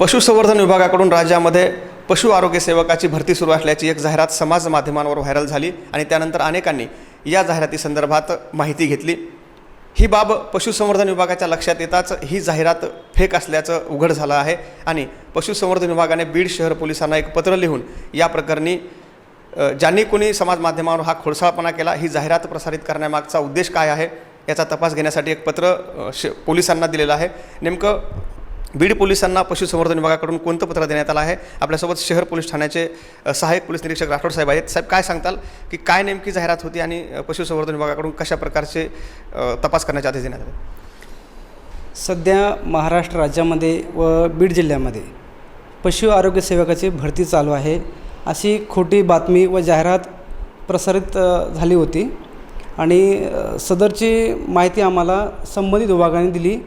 पशुसंवर्धन विभागाकडून राज्यामध्ये पशु आरोग्य सेवकाची भरती सुरू असल्याची एक जाहिरात समाज माध्यमांवर व्हायरल झाली आणि त्यानंतर अनेकांनी या जाहिरातीसंदर्भात माहिती घेतली. ही बाब पशुसंवर्धन विभागाच्या लक्षात येताच ही जाहिरात फेक असल्याचं उघड झालं आहे आणि पशुसंवर्धन विभागाने बीड शहर पोलिसांना एक पत्र लिहून या प्रकरणी ज्यांनी कोणी समाज माध्यमावर हा खोडसाळपणा केला ही जाहिरात प्रसारित करण्यामागचा उद्देश काय आहे याचा तपास घेण्यासाठी एक पत्र श पोलिसांना दिलेलं आहे. नेमकं बीड पोलिसांना पशुसंवर्धन विभागाकडून कोणतं पत्र देण्यात आलं आहे? आपल्यासोबत शहर पोलीस ठाण्याचे सहाय्यक पोलीस निरीक्षक राठोड साहेब आहेत. साहेब काय सांगताल की काय नेमकी जाहिरात होती आणि पशुसंवर्धन विभागाकडून कशा प्रकारचे तपास करण्याचे आदेश देण्यात आले? सध्या महाराष्ट्र राज्यामध्ये व बीड जिल्ह्यामध्ये पशु आरोग्य सेवकाची भरती चालू आहे अशी खोटी बातमी व जाहिरात प्रसारित झाली होती. आणि सदरची माहिती आम्हाला संबंधित विभागाने दिली.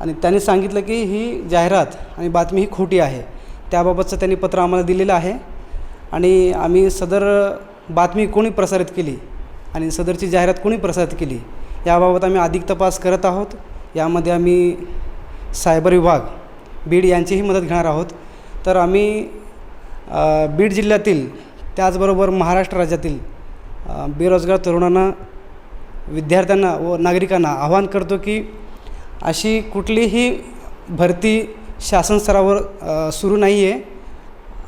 आणि त्यांनी सांगितलं की ही जाहिरात आणि बातमी ही खोटी आहे. त्याबाबतचं त्यांनी पत्र आम्हाला दिलेलं आहे आणि आम्ही सदर बातमी कोणी प्रसारित केली आणि सदरची जाहिरात कोणी प्रसारित केली याबाबत आम्ही अधिक तपास करत आहोत. यामध्ये आम्ही सायबर विभाग बीड यांचीही मदत घेणार आहोत. तर आम्ही बीड जिल्ह्यातील त्याचबरोबर महाराष्ट्र राज्यातील बेरोजगार तरुणांना विद्यार्थ्यांना व नागरिकांना आवाहन करतो की अशी कुठलीही भरती शासन स्तरावर सुरू नाही आहे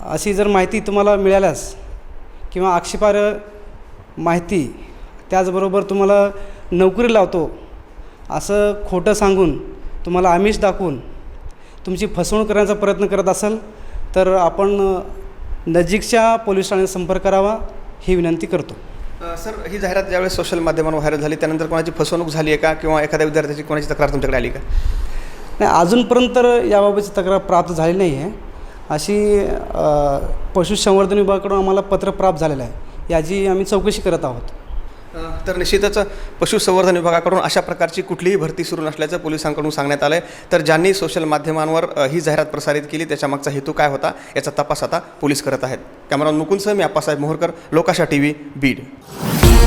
अशी जर माहिती तुम्हाला मिळाल्यास किंवा आक्षेपार्ह माहिती त्याचबरोबर तुम्हाला नोकरी लावतो असं खोटं सांगून तुम्हाला आमिष दाखवून तुमची फसवणूक करण्याचा प्रयत्न करत असाल तर आपण नजीकच्या पोलीस ठाण्यात संपर्क करावा ही विनंती करतो. सर ही जाहिरात ज्यावेळेस सोशल माध्यमांवर व्हायरल झाली त्यानंतर कोणाची फसवणूक झाली आहे का? किंवा एखाद्या विद्यार्थ्याची कोणाची तक्रार तुमच्याकडे आली का? नाही अजूनपर्यंत तर याबाबतची तक्रार प्राप्त झाली नाही आहे. अशी पशुसंवर्धन विभागाकडून आम्हाला पत्र प्राप्त झालेलं आहे. याची आम्ही चौकशी करत आहोत. तर निश्चितच पशुसंवर्धन विभागाकडून अशा प्रकारची कुठलीही भरती सुरू नसल्याचं पोलिसांकडून सांगण्यात आलं आहे तर ज्यांनी सोशल माध्यमांवर ही जाहिरात प्रसारित केली त्याच्यामागचा हेतू काय होता याचा तपास आता पोलीस करत आहेत. कॅमेरा मुकुंदसह मी आप्पासाहेब मोहरकर लोकाशा टी व्ही बीड.